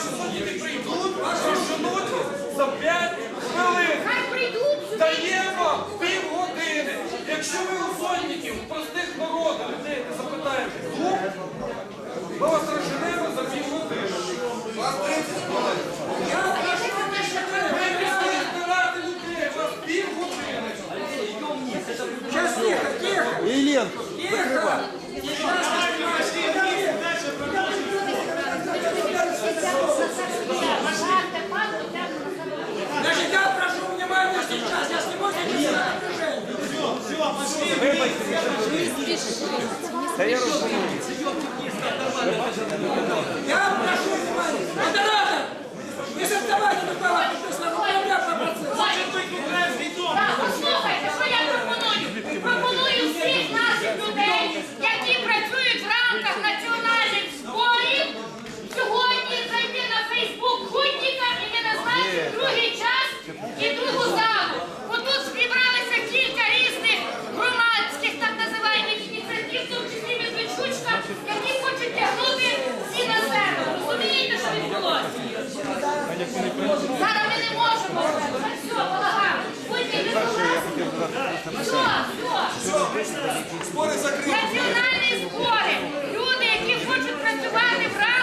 ваші сусіди прийдуть, розженуть за 5 хвилин. Хай прийдуть. Даємо пів години. Якщо ви у сонників, у простих народах людей запитаєте, тут, ми вас розженемо за пів години. 30 хвилин. Я ви прийшли збирати людей, вас півгодини. Сейчас, тихо, Та я розумію. Я Зараз ми не можемо. Ну, все, полагаємо. Будьте без Все, все. Національні збори. Люди, які хочуть працювати в раді.